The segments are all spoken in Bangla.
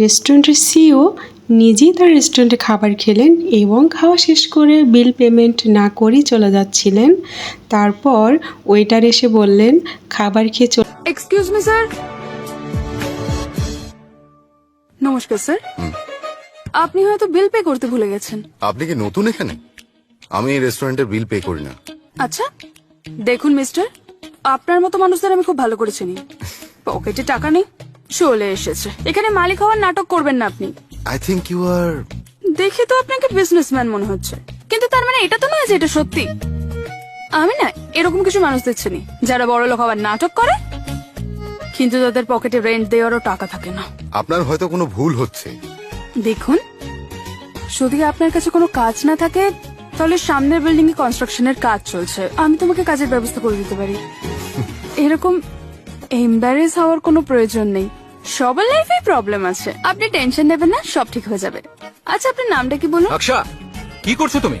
রেস্টুরেন্টের সিও নিজেই তার রেস্টুরেন্টে খাবার খেলেন এবং খাওয়া শেষ করে বিল পেমেন্ট না করেই চলে যাচ্ছিলেন। তারপর ওয়েটার এসে বললেন খাবার খেয়ে চলে এক্সকিউজ মি স্যার নমস্কার স্যার আপনি হয়তো বিল পে করতে ভুলে গেছেন। আপনি কি নতুন এখানে? আমি এই রেস্টুরেন্টের বিল পে করি না। আচ্ছা দেখুন মিস্টার আপনার মতো মানুষদের আমি খুব ভালো করে চিনি। পকেটে টাকা নেই। চলে এসেছে। এখানে মালিক হওয়ার নাটক করবেন না আপনি। আই থিঙ্ক ইউ আর দেখে তো আপনাকে বিজনেসম্যান মনে হচ্ছে। কিন্তু তার মানে এটা তো নয় যে এটা সত্যি। আমি না এরকম কিছু মানুষ দেখছিনি যারা বড় লোক হওয়ার নাটক করে কিন্তু তাদের পকেটে রেন্ট দেওয়ারও টাকা থাকে না। আপনার হয়তো কোনো ভুল হচ্ছে। দেখুন যদি আপনার কাছে কোনো কাজ না থাকে তাহলে সামনের বিল্ডিং এ কনস্ট্রাকশনের কাজ চলছে। আমি তোমাকে কাজের ব্যবস্থা করে দিতে পারি। এরকম এম্বারেস হওয়ার কোনো প্রয়োজন নেই। সবার লাইফে প্রবলেম আছে। আপনি টেনশন নেবেন না সব ঠিক হয়ে যাবে। আচ্ছা আপনার নামটা কি বলুন? আকশা কি করছ তুমি?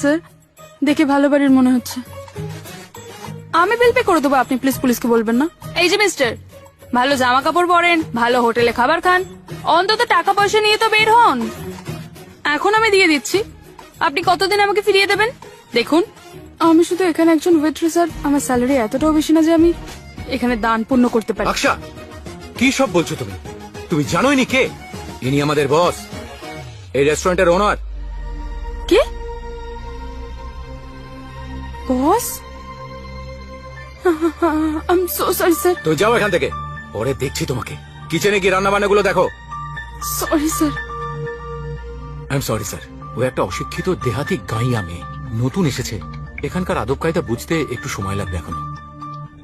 স্যার দেখে ভালো বাড়ির মনে হচ্ছে। আমি বিল পে করে দেবো আপনি প্লিজ পুলিশকে বলবেন না। এই যে মিস্টার ভালো জামা কাপড় পরেন ভালো হোটেলে খাবার খান। অন্তত টাকা পয়সা নিয়ে তো বের হন। এখন আমি দিয়ে দিচ্ছি। আপনি কতদিন আমাকে ফিরিয়ে দেবেন? দেখুন আমি শুধু এখানে একজন ওয়েট্রেস আর আমার স্যালারি এতটাও বেশি না যে আমি এখানে দান পূর্ণ করতে পারি। আকশা কি সব বলছো তুমি? তুমি জানোই নি কে? ইনি আমাদের বস। এই রেস্টুরেন্টের owner. K? Boss? I am so sorry sir তুমি যাও এখান থেকে। পরে দেখছি তোমাকে। কিচেনে গিয়ে রান্না বান্নাগুলো দেখো। Sorry sir I am sorry sir ও একটা অশিক্ষিত দেহাতি গাইয়া মেয়ে। নতুন এসেছে। এখানকার আদব কায়দা বুঝতে একটু সময় লাগবে এখনও।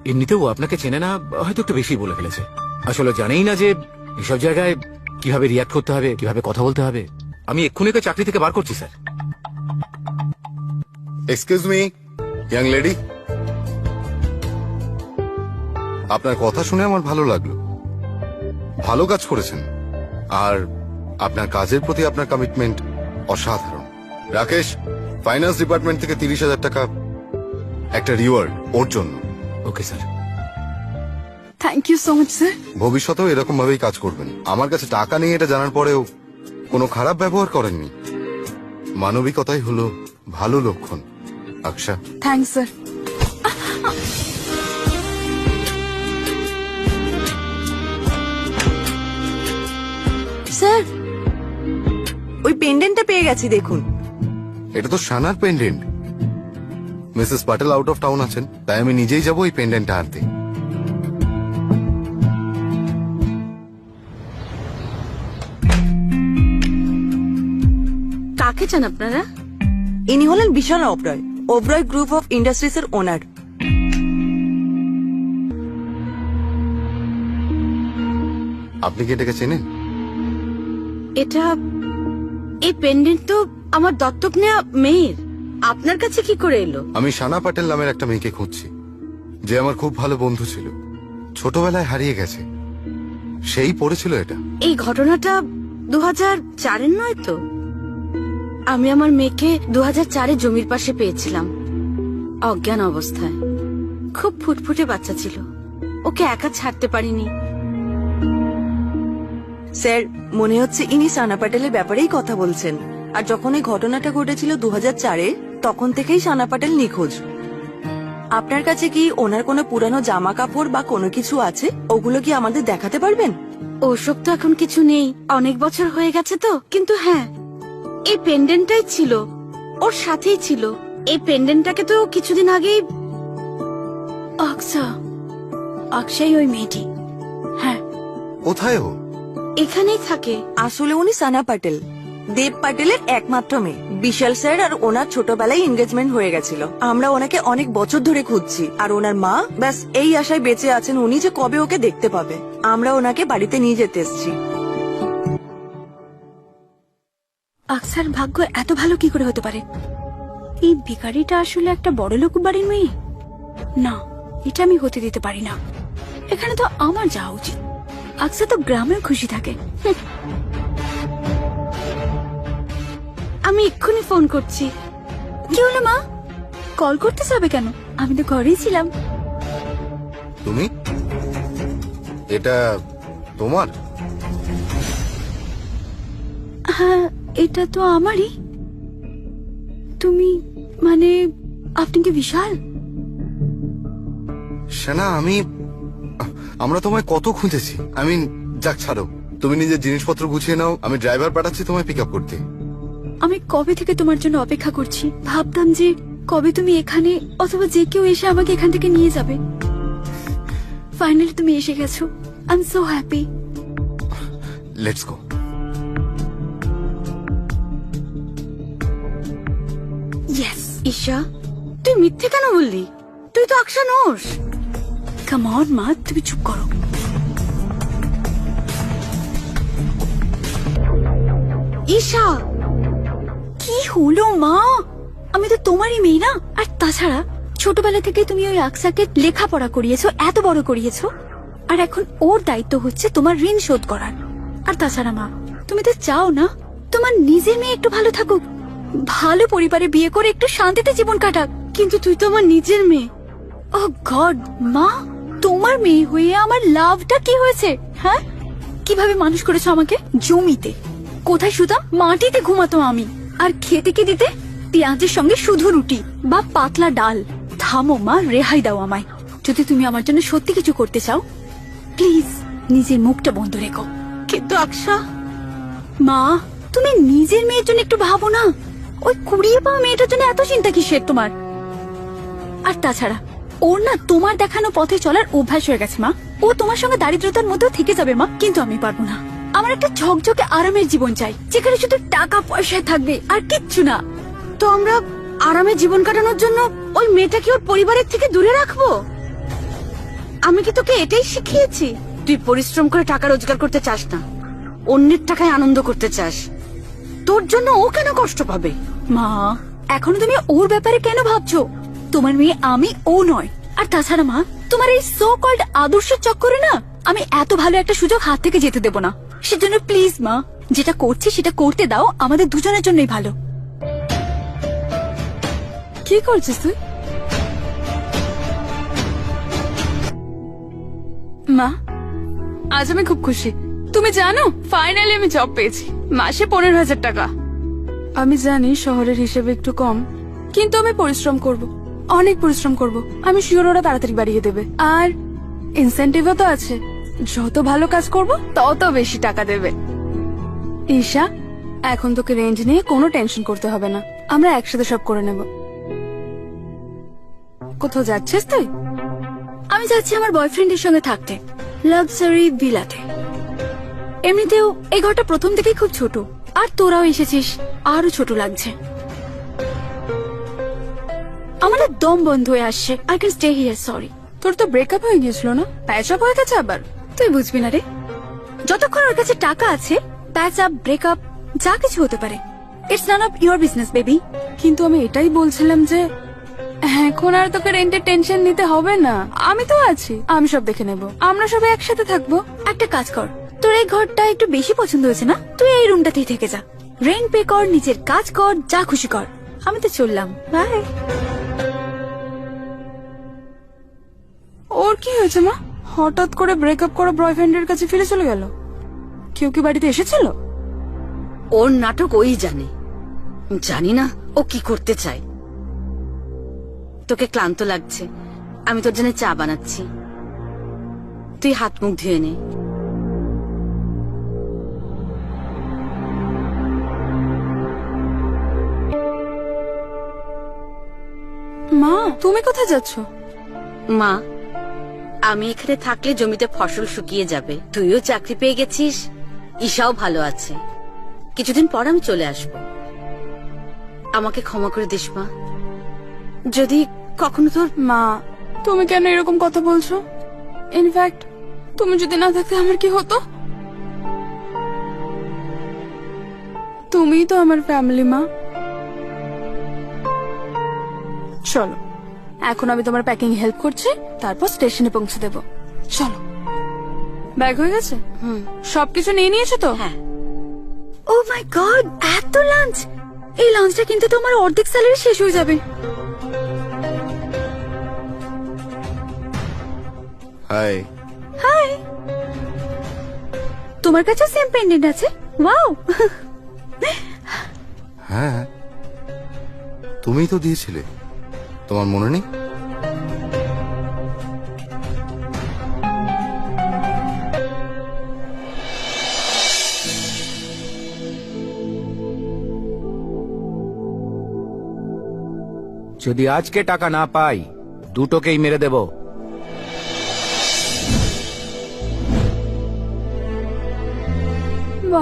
এমনিতেও আপনাকে চেনে না, হয়তো একটু বেশি বলে ফেলেছে। আসলে জানেই না যে এসব জায়গায় কীভাবে রিয়াক্ট করতে হবে, কীভাবে কথা বলতে হবে। আমি এক্ষুনি ওকে চাকরি থেকে বার করছি, sir. Excuse me young lady আপনার কথা শুনে আমার ভালো লাগল। ভালো কাজ করেছেন। আর আপনার কাজের প্রতি আপনার কমিটমেন্ট অসাধারণ। রাকেশ ফাইন্যান্স ডিপার্টমেন্ট থেকে তিরিশ হাজার টাকা একটা রিওয়ার্ড ওর জন্য। Okay sir thank you so much sir ভবিষ্যতেও এরকম ভাবেই কাজ করবেন। আমার কাছে টাকা নেই এটা জানার পরেও কোনো খারাপ ব্যবহার করেননি। মানবিকতাই হলো ভালো লক্ষণ। আকশা থ্যাংক স্যার স্যার ওই পেন্ডেন্টটা পেয়ে গেছি দেখুন। এটা তো সানার pendant Mrs Patel out of town আছেন তাই আমি নিজেই যাব এই পেন্ডেন্টটা আনতে। কাকে চান আপনারা? ইনি হলেন Vishal Oberoi Oberoi group of industries এর ওনার আপনি কি এটাকে চেনেন? এটা এই পেন্ডেন্ট তো আমার দত্তক নেওয়া মেয়ের। আপনার কাছে কি করে এলো? আমি সানা পাটেল নামের একটা মেয়েকে খুঁজছি। যে আমার খুব ভালো বন্ধু ছিল। ছোটবেলায় হারিয়ে গেছে। সেই পড়েছিল এটা। এই ঘটনাটা দু হাজার চারের নয় তো? আমি আমার মেয়েকে দু হাজার চারে জমির পাশে পেয়েছিলাম। অজ্ঞান অবস্থায়। খুব ফুটফুটে বাচ্চা ছিল। ওকে একা ছাড়তে পারিনি। স্যার মনে হচ্ছে ইনি সানা প্যাটেলের ব্যাপারেই কথা বলছেন। আর যখন এই ঘটনাটা ঘটেছিল দু হাজার চারে তখন থেকেই সানা প্যাটেল নিখোঁজ। আপনার কাছে কি ওনার কোনো পুরানো জামা কাপড় বা কোনো কিছু আছে? ওগুলো কি আমাদের দেখাতে পারবেন? ওসব তো এখন কিছু নেই। অনেক বছর হয়ে গেছে তো কিন্তু হ্যাঁ এই পেন্ডেন্টটাই ছিল। ওর সাথেই ছিল। এই পেন্ডেন্টটাকে তো কিছুদিন আগেই আকসা আকসাই ওই মেয়েটি। হ্যাঁ। কোথায় ও? এখানেই থাকে। আসলে উনি সানা প্যাটেল দেব পাটেলের একমাত্র মেয়ে। বিশাল স্যার আর ওনার ছোটবেলায় এনগেজমেন্ট হয়ে গেছিল। আমরা ওনাকে অনেক বছর ধরে খুঁজছি। আর ওনার মা, ব্যাস, এই আশায় বেঁচে আছেন উনি যে কবে ওকে দেখতে পাবে। আমরা ওনাকে বাড়িতে নিয়ে যেতে এসেছি। আকসার ভাগ্য এত ভালো কি করে হতে পারে? এই ভিখারিটা আসলে একটা বড় লোক বাড়ির মেয়ে? না, এটা আমি হতে দিতে পারি না। এখানে তো আমার যাওয়া উচিত। আকসা তো গ্রামেও খুশি থাকে। আমি এক্ষুনি ফোন করছি। কি হলো মা? কল করতে যাবে কেন? আমি তো ঘরেই ছিলাম। তুমি? এটা তোমার? হ্যাঁ এটা তো আমারই। তুমি মানে আপনি কি বিশাল? সেনা আমি আমরা তোমায় কত খুঁজেছি? আমি যাক ছাড়ো। তুমি নিজের জিনিসপত্র গুছিয়ে নাও আমি ড্রাইভার পাঠাচ্ছি তোমায় পিক আপ করতে। আমি কবে থেকে তোমার জন্য অপেক্ষা করছি? ভাবতাম যে কবে তুমি এখানে অথবা যে কেউ এসে আমাকে এখান থেকে নিয়ে যাবে। ফাইনালি তুমি এসে গেছো। I am so happy let's go yes Isha তুই মিথ্যে কেন বললি? তুই তো আকশা নোস। কাম অন মা তুমি চুপ করো। ঈশা হলো মা! আমি তো তোমারই মেয়ে না। আর তাছাড়া, ছোটবেলা থেকে তুমি ওই আকসাকে লেখাপড়া করিয়েছো, এত বড় করিয়েছো। আর এখন ওর দায়িত্ব হচ্ছে তোমার ঋণ শোধ করার। আর তাছাড়া মা, তুমি তো চাও না, তোমার নিজের মেয়ে একটু ভালো থাকুক। ভালো পরিবারে বিয়ে করে একটু শান্তিতে জীবন কাটাক। কিন্তু তুই তো আমার নিজের মেয়ে। ও গড, মা! তোমার মেয়ে হয়ে আমার লাভটা কি হয়েছে? হ্যাঁ? কীভাবে মানুষ করেছ আমাকে? জমিতে। কোথায় শুতাম মাটিতে ঘুমাতো আমি। আর খেতে কি দিতে? পেঁয়াজের সঙ্গে শুধু রুটি বা পাতলা ডাল। থামো মা, রেহাই দাও আমায়। যদি তুমি আমার জন্য সত্যি কিছু করতে চাও প্লিজ নিজের মুখটা বন্ধ রেখো। কিন্তু আকশা মা, তুমি নিজের মেয়ের জন্য একটু ভাবো না। ওই কুড়িয়ে পাওয়া মেয়েটার জন্য এত চিন্তা কিসের তোমার? আর তাছাড়া, ওর না তোমার দেখানো পথে চলার অভ্যাস হয়ে গেছে মা। ও তোমার সঙ্গে দারিদ্রতার মধ্যেও থেকে যাবে মা, কিন্তু আমি পারব না। আমার একটা ঝকঝকে আরামের জীবন চাই, যেখানে শুধু টাকা পয়সায় থাকবে আর কিচ্ছু না। তো আমরা আরামে জীবন কাটানোর জন্য ওই মেয়েটাকে ওর পরিবারের থেকে দূরে রাখব? আমি কি তোকে এটাই শিখিয়েছি? তুই পরিশ্রম করে টাকা রোজগার করতে চাস না। অন্যের টাকায় আনন্দ করতে চাস। তোর জন্য ও কেন কষ্ট পাবে? মা, এখনও তুমি ওর ব্যাপারে কেন ভাবছ? তোমার মেয়ে আমি, ও নয়। আর তাছাড়া মা, তোমার এই সো কল্ড আদর্শের চক্করে না, আমি এত ভালো একটা সুযোগ হাত থেকে যেতে দেব না। সেজন্য প্লিজ মা যেটা করছি সেটা করতে দাও আমাদের দুজনের জন্যই ভালো। কি করছিস তুই? মা? আজ আমি খুব খুশি। তুমি জানো ফাইনালি আমি জব পেয়েছি। মাসে পনেরো হাজার টাকা। আমি জানি শহরের হিসেবে একটু কম কিন্তু আমি পরিশ্রম করব অনেক পরিশ্রম করব। আমি শিওর ওরা তাড়াতাড়ি বাড়িয়ে দেবে। আর ইনসেন্টিভও তো আছে। যত ভালো কাজ করব তত বেশি টাকা দেবে। ঈশা এখন তোকে রেঞ্জ নিয়ে কোনো টেনশন করতে হবে না। আমরা একসাথে সব করে নেব। কোথাও যাচ্ছিস তুই? আমি যাচ্ছি আমার বয়ফ্রেন্ডের সঙ্গে থাকতে। লাক্সারি বিলাতে এমনিতেও এই ঘরটা প্রথম থেকেই খুব ছোট। আর তোরাও এসেছিস আরও ছোট লাগছে। আমাদের দম বন্ধ হয়ে আসছে। I can stay here sorry তোর তো ব্রেকআপ হয়ে গিয়েছিল না? প্যাচ আপ হয়ে গেছে আবার। তুই বুঝবি না রে। যতক্ষণ ওর কাছে টাকা আছে, প্যাচ আপ ব্রেকআপ যা কিছু হতে পারে। It's none of your business baby কিন্তু আমি এটাই বলছিলাম যে, এখন আর তোকে রেন্টের টেনশন নিতে হবে না। আমি তো আছি, আমি সব দেখে নেব। আমরা সবাই একসাথে থাকব। একটা কাজ কর, তোর এই ঘরটা একটু বেশি পছন্দ হয়েছে না? তুই এই রুমটাতেই থেকে যা। রেন্ট পে কর, নিজের কাজ কর, যা খুশি কর। আমি তো চললাম। বাই ওর কি হয়েছে মা? হঠাৎ করে ব্রেকআপ করা বয়ফ্রেন্ডের কাছে ফিরে চলে গেল। কেউ কি বাড়িতে এসেছিল? ওর নাটক ওই জানে। জানি না ও কি করতে চায়। তোকে ক্লান্ত লাগছে। আমি তোর জন্য চা বানাচ্ছি। তুই হাত মুখ ধুয়ে নে। মা তুমি কোথায় যাচ্ছ? মা আমি এখানে থাকলে জমিতে ফসল শুকিয়ে যাবে। তুইও চাকরি পেয়ে গেছিস। ঈশাও ভালো আছে। কিছুদিন পর আমি চলে আসব। আমাকে ক্ষমা করে দিস, মা। যদি কখনো তোর মা তুমি কেন এরকম কথা বলছো? ইনফ্যাক্ট তুমি যদি না থাকতে আমার কি হতো? তুমিই তো আমার ফ্যামিলি মা। চলো। এখন আমি তোমার প্যাকিং হেল্প করছি তারপর স্টেশনে পৌঁছে দেব। চলো। ব্যাগ হয়ে গেছে? হুম। সবকিছু নিয়ে নিয়েছো তো? হ্যাঁ। ও মাই গড এত লাঞ্চ এই লাঞ্চটা কিন্তু তোমার অর্ধেক স্যালারি শেষ হয়ে যাবে। হাই হাই তোমার কাছে সেম পেন্ডেন্ট আছে? ওয়াও হ্যাঁ। তুমিই তো দিয়েছিলে। তোমার মনে নেই? যদি আজকে টাকা না পাই দুটোকেই মেরে দেব।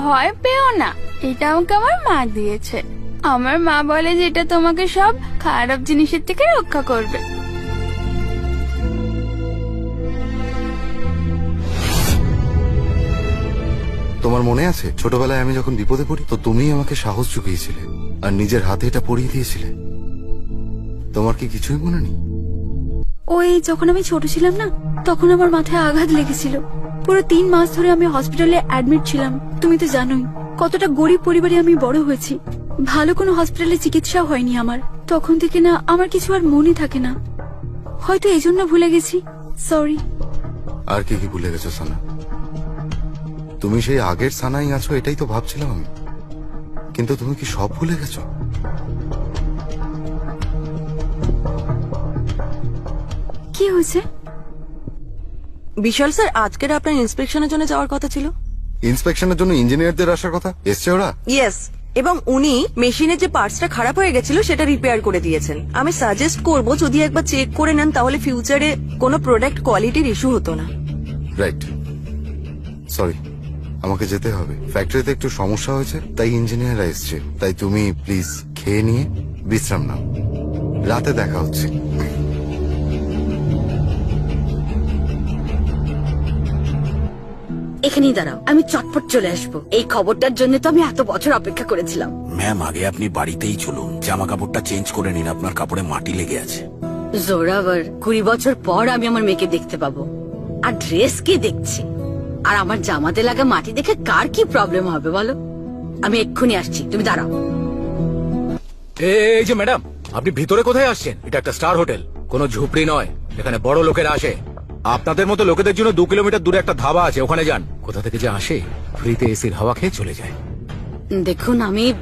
ভয় পেও না। এটা আমাকে আমার মা দিয়েছে। আমার মা বলে যে এটা তোমাকে সব খারাপ জিনিসের থেকে রক্ষা করবে। তোমার মনে আছে ছোটবেলায় আমি যখন বিপদে পড়ি তো তুমি আমাকে সাহস জুগিয়েছিলে আর নিজের হাতে এটা পরিয়ে দিয়েছিলে। তোমার কি কিছুই মনে নেই? ওই যখন আমি ছোট ছিলাম না তখন আমার মাথায় আঘাত লেগেছিল। পুরো তিন মাস ধরে আমি হসপিটালে অ্যাডমিট ছিলাম তুমি তো জানোই কতটা গরিব পরিবারে আমি বড় হয়েছি। ভালো কোনো হসপিটালে চিকিৎসাও হয়নি আমার। তখন থেকে না আমার কিছু আর মনে থাকে না। হয়তো এই জন্য ভুলে গেছি। সরি আর কি কি ভুলে গেছো সানা? তুমি সেই আগের সানাই আছো এটাই তো ভাবছিলাম আমি। কিন্তু তুমি কি সব ভুলে গেছো? কি হয়েছে? বিশাল স্যার আজকের আপনার ইন্সপেকশনের জন্য যাওয়ার কথা ছিল। ইন্সপেকশনের জন্য ইঞ্জিনিয়ারদের আসার কথা? এসছে ওরা? ইয়েস এবং উনি মেশিনের যে পার্টসটা খারাপ হয়ে গেছিল, সেটা রিপেয়ার করে দিয়েছেন। আমি সাজেস্ট করব, যদি একবার চেক করে নেন, তাহলে ফিউচারে কোনো প্রোডাক্ট কোয়ালিটির ইস্যু হতো না। রাইট সরি আমাকে যেতে হবে। ফ্যাক্টরিতে একটু সমস্যা হয়েছে, তাই ইঞ্জিনিয়াররা এসছে। তাই তুমি প্লিজ খেয়ে নিয়ে বিশ্রাম নাও। রাতে দেখা হচ্ছে। এখানেই দাঁড়াও। আমি চটপট চলে আসব। এই খবরটার জন্য তো আমি এত বছর অপেক্ষা করেছিলাম। ম্যাম আগে আপনি বাড়িতেই চলুন। জামা কাপড়টা চেঞ্জ করে নিন আপনার কাপড়ে মাটি লেগে আছে। জোরাবার কুড়ি বছর পর আমি আমার মেয়েকে দেখতে পাবো। আর ড্রেস কে দেখছি? আর আমার জামাতে লাগা মাটি দেখে কার কি প্রবলেম হবে বলো? আমি এক্ষুনি আসছি তুমি দাঁড়াও। এই যে ম্যাডাম আপনি ভিতরে কোথায় আসছেন? এটা একটা স্টার হোটেল। কোনো ঝুপড়ি নয় এখানে বড় লোকেরা আসে। আপনাদের মতো লোকেদের জন্য দু কিলোমিটার দূরে একটা ধাবা আছে ওখানে যান। কোথা থেকে যে আসে ফ্রিতে এসির হাওয়া খেয়ে চলে যায়। দেখুন আমি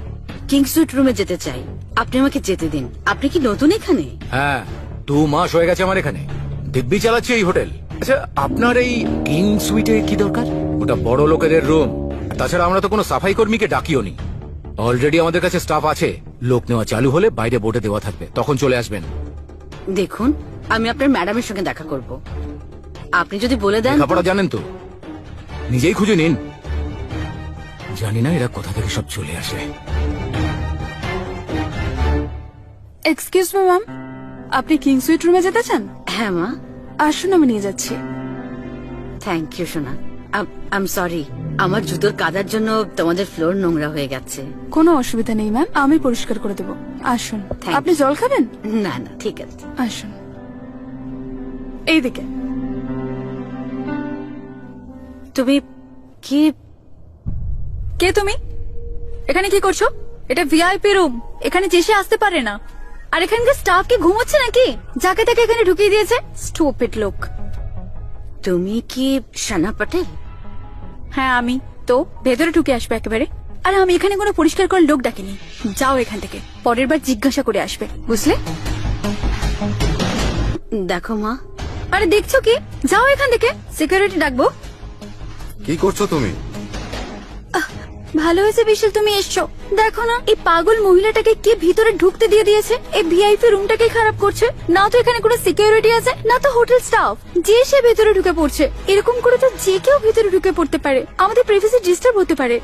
কিং সুইট রুমে যেতে চাই। আপনি আমাকে যেতে দিন। আপনি কি নতুন এখানে? হ্যাঁ দু মাস হয়ে গেছে আমার এখানে। দিব্যি চালাচ্ছে এই হোটেল। আচ্ছা আপনার এই কিং সুইটে কি দরকার? ওটা বড় লোকেদের রুম। তাছাড়া আমরা তো কোনো সাফাই কর্মীকে ডাকিও নি। অলরেডি আমাদের কাছে স্টাফ আছে। লোক নেওয়া চালু হলে বাইরে বোর্ডে দেওয়া থাকবে। তখন চলে আসবেন। দেখুন আমি আপনার ম্যাডামের সঙ্গে দেখা করব। আপনি যদি বলে দেন লেখাপড়া জানেন তো? নিজেই খুঁজে নিন। জানি না এরা কোথা থেকে সব চলে আসে। এক্সকিউজ মি ম্যাম আপনি কিং সুইট রুমে যেতে চান? হ্যাঁ মা। আসুন আমি নিয়ে যাচ্ছি। থ্যাংক ইউ সোনা। আম সরি আমার জুতোর কাদার জন্য তোমাদের ফ্লোর নোংরা হয়ে গেছে। কোনো অসুবিধা নেই ম্যাম আমি পরিষ্কার করে দেবো। আসুন। আপনি জল খাবেন? না না ঠিক আছে। আসুন। এইদিকে। তুমি কি কে তুমি? এখানে কি করছ? এটা ভিআইপি রুম এখানে চেষে আসতে পারে না। আর এখানকার স্টাফ কি ঘুমোচ্ছে নাকি? যাকে তাকে এখানে ঢুকিয়ে দিয়েছে? স্টুপিড লোক তুমি কি সানা পটেল? হ্যাঁ আমি। তো ভেতরে ঢুকে আসবে একেবারে। আর আমি এখানে কোনো পরিষ্কার করার লোক ডাকিনি। যাও এখান থেকে। পরের বার জিজ্ঞাসা করে আসবে। বুঝলে? দেখো মা। আরে দেখছ কি? যাও এখান থেকে। সিকিউরিটি ডাকবো। কি করছ তুমি? ভালো হয়েছে বিশাল তুমি এসছো। দেখো না এই পাগল মহিলাটাকে কে ভিতরে ঢুকতে দিয়ে দিয়েছে? এই ভিআইপি রুমটাকে খারাপ করছে? না তো এখানে কোনো সিকিউরিটি আছে না তো হোটেল স্টাফ যে সে ভেতরে ঢুকে পড়ছে এরকম করে তো যে কেউ ভিতরে ঢুকে পড়তে পারে। আমাদের প্রাইভেসি ডিস্টার্ব হতে পারে।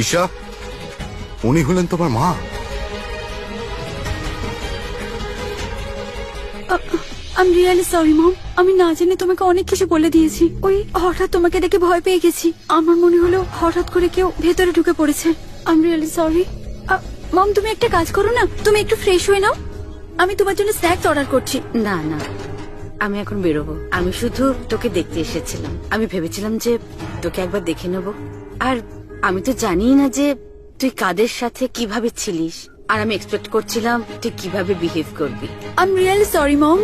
ঈশা উনি হলেন তোমার মা। আম রিয়েলি সরি মম আমি না জেনে তোমাকে অনেক কিছু বলে দিয়েছি। ওই হঠাৎ তোমাকে দেখে ভয় পেয়ে গেছি। আমার মনে হলো হঠাৎ করে কেউ ভেতরে ঢুকে পড়েছে। আম রিয়েলি সরি মম তুমি একটা কাজ করো না। তুমি একটু ফ্রেশ হয়ে নাও। আমি তোমার জন্য স্ন্যাক্স অর্ডার করছি। না না। আমি এখন বেরোবো। আমি শুধু তোকে দেখতে এসেছিলাম। আমি ভেবেছিলাম যে তোকে একবার দেখে নেব। আর আমি তো জানি না যে তুই কাদের সাথে কীভাবে ছিলিস। আর আমি এক্সপেক্ট করছিলাম তুই কীভাবে বিহেভ করবি। I'm really sorry mom.